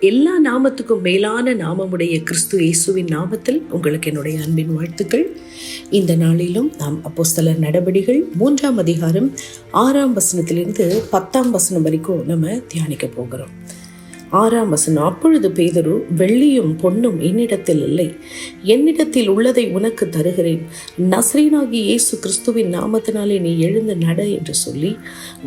எல்லா நாமத்துக்கும் மேலான நாமமுடைய கிறிஸ்து இயேசுவின் நாமத்தில் உங்களுக்கு என்னுடைய அன்பின் வாழ்த்துக்கள். இந்த நாளிலும் நாம் அப்போஸ்தலர் நடபடிகள் மூன்றாம் அதிகாரம் ஆறாம் வசனத்திலிருந்து பத்தாம் வசனம் வரைக்கும் நம்ம தியானிக்க போகிறோம். ஆறாம் வசனம் அப்பொழுது பேதரு வெள்ளியும் பொன்னும் என்னிடத்தில் இல்லை. என்னிடத்தில் உள்ளதை உனக்கு தருகிறேன். நஸ்ரீனாகி இயேசு கிறிஸ்துவின் நாமத்தினாலே நீ எழுந்து நட என்று சொல்லி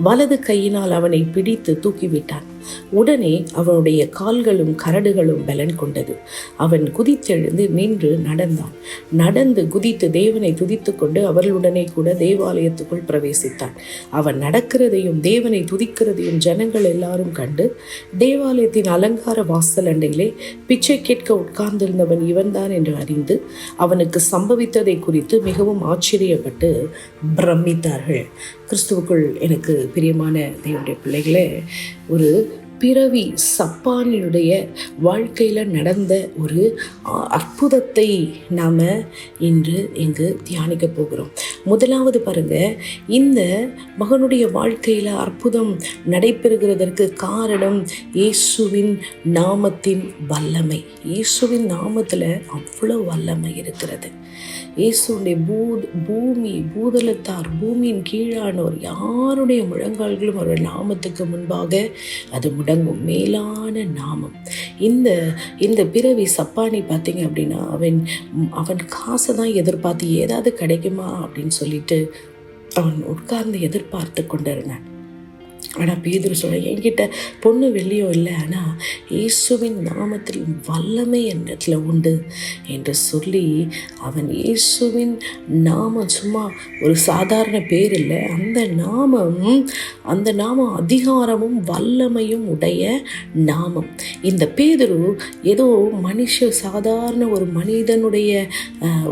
வலது கையினால் அவனை பிடித்து தூக்கிவிட்டான். உடனே அவனுடைய கால்களும் கரடுகளும் பலன் கொண்டது. அவன் குதித்தெழுந்து நின்று நடந்தான். நடந்து குதித்து தேவனை துதித்து கொண்டு அவர்களுடனே கூட தேவாலயத்துக்குள் பிரவேசித்தான். அவன் நடக்கிறதையும் தேவனை துதிக்கிறதையும் ஜனங்கள் எல்லாரும் கண்டு தேவாலயத்தின் அலங்கார வாசல் அண்டையிலே பிச்சை கேட்க உட்கார்ந்திருந்தவன் இவன்தான் என்று அறிந்து அவனுக்கு சம்பவித்ததை குறித்து மிகவும் ஆச்சரியப்பட்டு பிரமித்தார்கள். கிறிஸ்துவுக்குள் எனக்கு பிரியமான தேவனுடைய பிள்ளைகளே ஒரு பிறவி சப்பானியுடைய வாழ்க்கையில் நடந்த ஒரு அற்புதத்தை நாம் இன்று இங்கு தியானிக்க போகிறோம். முதலாவது பாருங்க இந்த மகனுடைய வாழ்க்கையில் அற்புதம் நடைபெறுகிறதற்கு காரணம் இயேசுவின் நாமத்தின் வல்லமை. இயேசுவின் நாமத்தில் அவ்வளோ வல்லமை இருக்கிறது. இயேசுடைய பூ பூமி பூதலத்தார் பூமியின் கீழானோர் யாருடைய முழங்கால்களும் அவருடைய நாமத்துக்கு முன்பாக அது முடங்கும் மேலான நாமம். இந்த இந்த பிறவி சப்பானி பார்த்தீங்க அப்படின்னா அவன் அவன் காசை தான் எதிர்பார்த்து ஏதாவது கிடைக்குமா அப்படின்னு சொல்லிட்டு அவன் உட்கார்ந்து எதிர்பார்த்து கொண்டிருந்தான். ஆனால் பேதுரு சொல்ல என்கிட்ட பொண்ணு வெள்ளியோ இல்லை ஆனால் இயேசுவின் நாமத்தில் வல்லமை என்னத்தில் உண்டு என்று சொல்லி அவன் இயேசுவின் நாமம் சும்மா ஒரு சாதாரண பேர் இல்லை. அந்த நாமம் அந்த நாமம் அதிகாரமும் வல்லமையும் உடைய நாமம். இந்த பேதுரு ஏதோ மனுஷ சாதாரண ஒரு மனிதனுடைய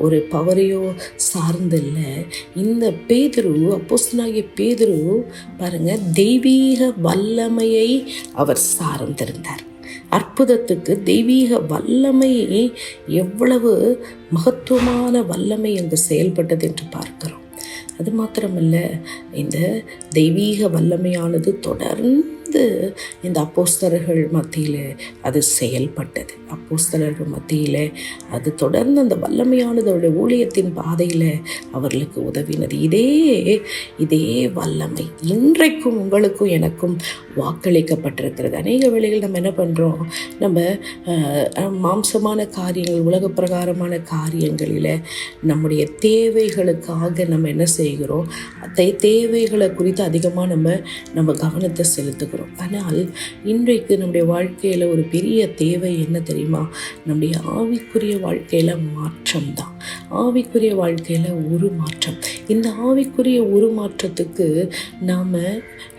ஒரு பவரையோ சார்ந்தில்லை இந்த பேதுரு அப்போஸ்தனாகிய பேதுரு பாருங்க தெய்வ தெய்வீக வல்லமையை அவர் சார்ந்திருந்தார் அற்புதத்துக்கு தெய்வீக வல்லமையை எவ்வளவு மகத்துவமான வல்லமை அங்கு செயல்பட்டது என்று பார்க்கிறோம். அது மாத்திரமல்ல இந்த தெய்வீக வல்லமையானது தொடர்ந்து இந்த அப்போஸ்தலர்கள் மத்தியில் அது செயல்பட்டது. அப்போஸ்தலர்கள் மத்தியில் அது தொடர்ந்து அந்த வல்லமையானதோட ஊழியத்தின் பாதையில் அவர்களுக்கு உதவினது. இதே இதே வல்லமை இன்றைக்கும் உங்களுக்கும் எனக்கும் வாக்களிக்கப்பட்டிருக்கிறது. அநேக வேளைகள் நம்ம என்ன பண்ணுறோம் நம்ம மாம்சமான காரியங்கள் உலக பிரகாரமான காரியங்களில் நம்முடைய தேவைகளுக்காக நம்ம என்ன செய்கிறோம்? தேவைகளை குறித்து அதிகமாக நம்ம நம்ம கவனத்தை செலுத்துகிறோம். ஆனால் இன்றைக்கு நம்முடைய வாழ்க்கையில் ஒரு பெரிய தேவை என்ன தெரியுமா? நம்முடைய ஆவிக்குரிய வாழ்க்கையில் மாற்றம் தான் ஆவிக்குரிய வாழ்க்கையில் ஒரு மாற்றம். இந்த ஆவிக்குரிய ஒரு மாற்றத்துக்கு நாம்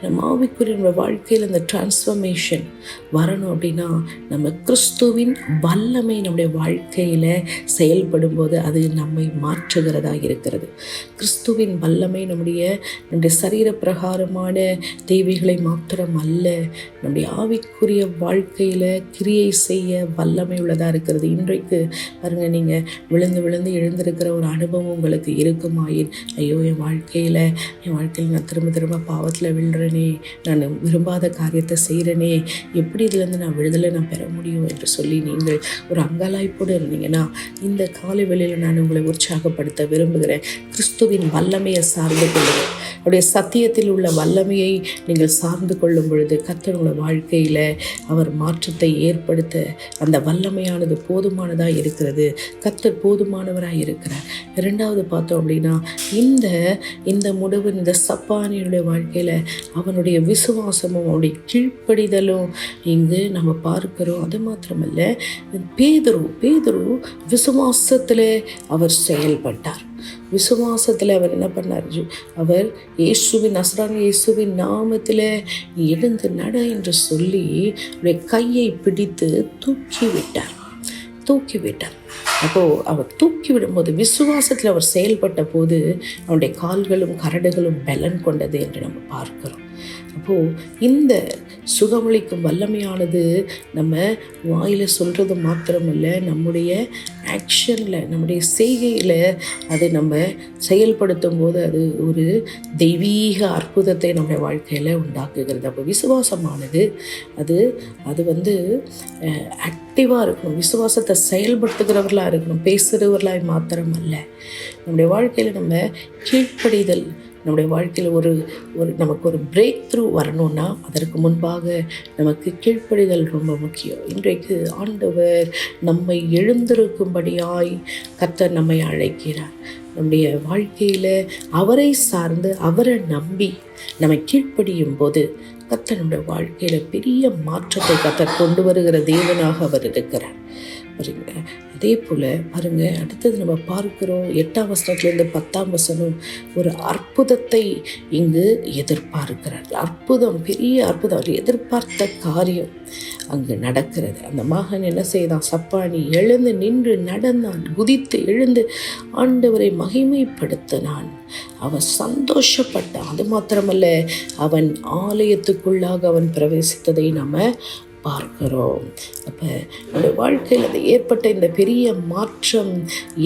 நம்ம ஆவிக்குரிய வாழ்க்கையில் அந்த டிரான்ஸ்ஃபர்மேஷன் வரணும் அப்படின்னா நம்ம கிறிஸ்துவின் வல்லமை நம்முடைய வாழ்க்கையில் செயல்படும் போது அது நம்மை மாற்றுகிறதாக இருக்கிறது. கிறிஸ்துவின் வல்லமை நம்முடைய நம்முடைய சரீர பிரகாரமான தேவைகளை மாத்திரம் அல்ல நம்முடைய ஆவிக்குரிய வாழ்க்கையில் கிரியை செய்ய வல்லமை உள்ளதாக இருக்கிறது. இன்றைக்கு பாருங்கள் நீங்கள் விழுந்து விழுந்து எழுந்திருக்கிற ஒரு அனுபவம் உங்களுக்கு இருக்குமாயின் ஐயோ என் வாழ்க்கையில் என் வாழ்க்கையில் நான் திரும்ப திரும்ப பாவத்தில் விழுறேனே நான் விரும்பாத காரியத்தை செய்கிறேனே எப்படி இதுலேருந்து நான் விடுதலை நான் பெற முடியும் என்று சொல்லி நீங்கள் ஒரு அங்கலாய்ப்போடு இருந்தீங்கன்னா இந்த காலை வெளியில் நான் உங்களை உற்சாகப்படுத்த விரும்புகிறேன். கிறிஸ்துவின் வல்லமையை சார்ந்து கொள்ளுங்கள். அவருடைய சத்தியத்தில் உள்ள வல்லமையை நீங்கள் சார்ந்து கொள்ளும் பொழுது கத்தனுடைய வாழ்க்கையில் அவர் மாற்றத்தை ஏற்படுத்த அந்த வல்லமையானது போதுமானதாக இருக்கிறது. கத்தர் போதுமானவராக இருக்கிறார் இரண்டாவது பார்த்தோம் அப்படின்னா இந்த இந்த முடிவு இந்த சப்பானியுடைய வாழ்க்கையில் அவனுடைய விசுவாசமும் அவனுடைய கீழ்ப்படிதலும் இங்கு நம்ம பார்க்கிறோம். அது மாத்திரமல்ல பேதுரு பேதுரு விசுவாசத்தில் அவர் செயல்பட்டார். விசுவாசத்தில் அவர் என்ன பண்ணார்? அவர் இயேசுவின் அசரான இயேசுவின் நாமத்தில் எழுந்து நட என்று சொல்லி கையை பிடித்து தூக்கி விட்டார். தூக்கிவிட்டார். அப்போது அவர் தூக்கி விடும்போது விசுவாசத்தில் அவர் செயல்பட்ட போது அவனுடைய கால்களும் கரடுகளும் பலன் கொண்டது என்று நம்ம பார்க்கிறோம். அப்போது இந்த சுகமளிக்கும் வல்லமையானது நம்ம வாயில் சொல்கிறது மாத்திரமல்ல. நம்முடைய ஆக்ஷனில் நம்முடைய செய்கையில் அது நம்ம செயல்படுத்தும் போது அது ஒரு தெய்வீக அற்புதத்தை நம்முடைய வாழ்க்கையில் உண்டாக்குகிறது. அப்போ விசுவாசமானது அது அது வந்து ஆக்டிவாக இருக்கணும். விசுவாசத்தை செயல்படுத்துகிறவர்களாக இருக்கணும். பேசுகிறவர்களாய் மாத்திரம் அல்ல நம்முடைய வாழ்க்கையில் நம்ம கீழ்ப்படிதல் நம்முடைய வாழ்க்கையில் ஒரு ஒரு நமக்கு ஒரு பிரேக் த்ரூ வரணும்னா அதற்கு முன்பாக நமக்கு கீழ்ப்படிதல் ரொம்ப முக்கியம். இன்றைக்கு ஆண்டவர் நம்மை எழுந்திருக்கும்படியாய் கர்த்தர் நம்மை அழைக்கிறார். நம்முடைய வாழ்க்கையில் அவரை சார்ந்து அவரை நம்பி நம்மை கீழ்ப்படியும் போது கத்தனுடைய நம்முடைய வாழ்க்கையில் பெரிய மாற்றத்தை கத்தர் கொண்டு வருகிற தேவனாக அவர் இருக்கிறார். பாருங்க. அதே போல் பாருங்க அடுத்தது நம்ம பார்க்கிறோம் எட்டாம் வசனத்துலேருந்து பத்தாம் வசனம். ஒரு அற்புதத்தை இங்கு எதிர்பார்க்கிறார். அற்புதம் பெரிய அற்புதம். அவர் எதிர்பார்த்த காரியம் அங்கு நடக்கிறது. அந்த மகன் என்ன செய்தான்? சப்பானி எழுந்து நின்று நடந்தான். குதித்து எழுந்து ஆண்டவரை மகிமைப்படுத்தினான். அவன் சந்தோஷப்பட்டான். அது மாத்திரமல்ல அவன் ஆலயத்துக்குள்ளாக அவன் பிரவேசித்ததை நம்ம பார்க்கிறோம். அப்போ நம்முடைய வாழ்க்கையில் அது ஏற்பட்ட இந்த பெரிய மாற்றம்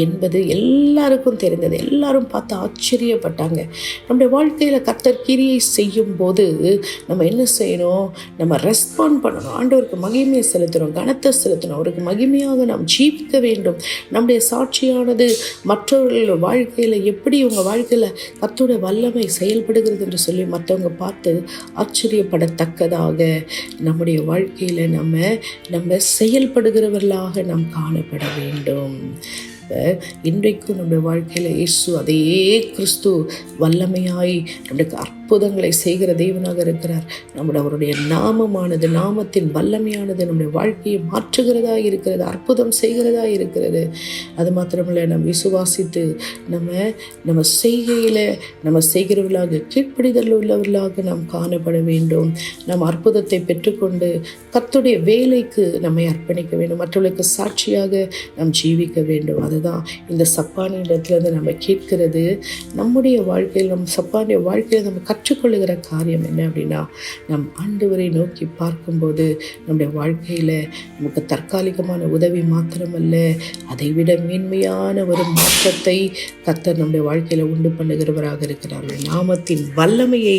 என்பது எல்லாருக்கும் தெரிந்தது. எல்லாரும் பார்த்து ஆச்சரியப்பட்டாங்க. நம்முடைய வாழ்க்கையில் கத்தர் கிரியை செய்யும் போது நம்ம என்ன செய்யணும்? நம்ம ரெஸ்பாண்ட் பண்ணணும். ஆண்டவருக்கு மகிமையை செலுத்தணும். கனத்தை செலுத்தணும். அவருக்கு மகிமையாக நாம் ஜீவிக்க வேண்டும். நம்முடைய சாட்சியானது மற்றவர்கள் வாழ்க்கையில் எப்படி உங்கள் வாழ்க்கையில் கத்தோட வல்லமை செயல்படுகிறது என்று சொல்லி மற்றவங்க பார்த்து ஆச்சரியப்படத்தக்கதாக நம்முடைய வாழ்க்கை வாழ்க்கையில் நம்ம நம்ம செயல்படுகிறவர்களாக நாம் காணப்பட வேண்டும். இன்றைக்கும் நம்முடைய வாழ்க்கையில் இயேசு அதே கிறிஸ்து வல்லமையாய் நம்மளுக்கு அற்புதங்களை செய்கிற தெய்வனாக இருக்கிறார். நம்முடைய அவருடைய நாமமானது நாமத்தின் வல்லமையானது நம்முடைய வாழ்க்கையை மாற்றுகிறதா இருக்கிறது அற்புதம் செய்கிறதா இருக்கிறது. அது மாத்திரமில்லை நம்ம விசுவாசித்து நம்ம நம்ம செய்கையில் நம்ம செய்கிறவர்களாக கீழ்ப்படிதல் உள்ளவர்களாக நாம் காணப்பட வேண்டும். நாம் அற்புதத்தை பெற்றுக்கொண்டு கத்துடைய வேலைக்கு நம்மை அர்ப்பணிக்க வேண்டும். மற்றவர்களுக்கு சாட்சியாக நாம் ஜீவிக்க வேண்டும். அது அதுதான் இந்த சப்பானிடத்துலேருந்து நம்ம கேட்கிறது நம்முடைய வாழ்க்கையில் நம் சப்பானிய வாழ்க்கையில் நம்ம கற்றுக்கொள்ளுகிற காரியம் என்ன அப்படின்னா நம் ஆண்டவரை நோக்கி பார்க்கும்போது நம்முடைய வாழ்க்கையில் நமக்கு தற்காலிகமான உதவி மாத்திரமல்ல அதைவிட மேன்மையான ஒரு மாற்றத்தை கத்தர் நம்முடைய வாழ்க்கையில் உண்டு பண்ணுகிறவராக இருக்கிறார்கள் நாமத்தின் வல்லமையை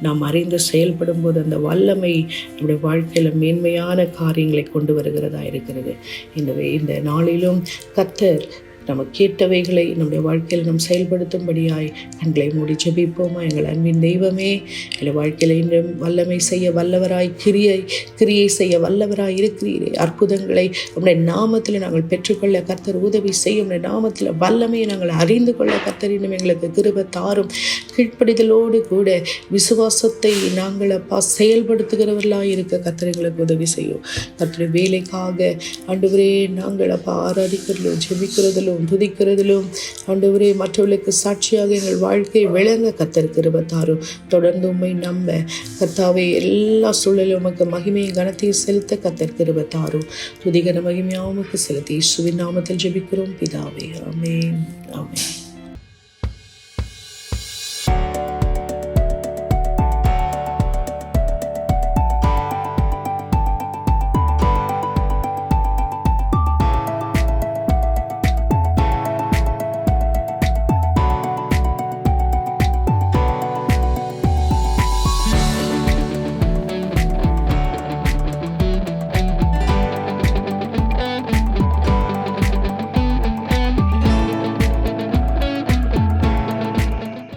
நாம் அறிந்து செயல்படும் போது அந்த வல்லமை நம்முடைய வாழ்க்கையில் மேன்மையான காரியங்களை கொண்டு வருகிறதா இருக்கிறது. எனவே இந்த நாளிலும் கத்தர் நம்ம கேட்டவைகளை நம்முடைய வாழ்க்கையில் நாம் செயல்படுத்தும்படியாய் கண்களை மூடி ஜெபிப்போமா. எங்கள் அன்பின் தெய்வமே எங்கள் வாழ்க்கையில் இன்னும் வல்லமை செய்ய வல்லவராய் கிரியை கிரியை செய்ய வல்லவராய் இருக்கிறீரே. அற்புதங்களை நம்முடைய நாமத்தில் நாங்கள் பெற்றுக்கொள்ள கர்த்தர் உதவி செய்யும். நம்முடைய நாமத்தில் வல்லமையை நாங்கள் அறிந்து கொள்ள கர்த்தர் எங்களுக்கு கிருப தாரும். கீழ்ப்படிதலோடு கூட விசுவாசத்தை நாங்கள் அப்பா செயல்படுத்துகிறவர்களாக இருக்க கர்த்தர் எங்களுக்கு உதவி செய்யும். கர்த்தருடைய வேலைக்காக ஆண்டு நாங்கள் அப்பா ஆராதிக்கிறதிலும் ஜெபிக்கிறதிலோ ஸ்தோத்திரம் துதிக்கிறதிலும் ஆண்டவரே மற்றவர்களுக்கு சாட்சியாக எங்கள் வாழ்க்கை விளங்க கத்தர் கிருபத்தாரும் தொடர்ந்து உண்மை நம்ப கத்தாவை எல்லா சூழலும் உமக்கு மகிமையை கனத்தையும் செலுத்த கத்தர் கிருபத்தாரும் துதிகர மகிமையாவுக்கு செலுத்தி இயேசுவின் நாமத்தில் ஜெபிக்கிறோம். பிதாவே ஆமே ஆமே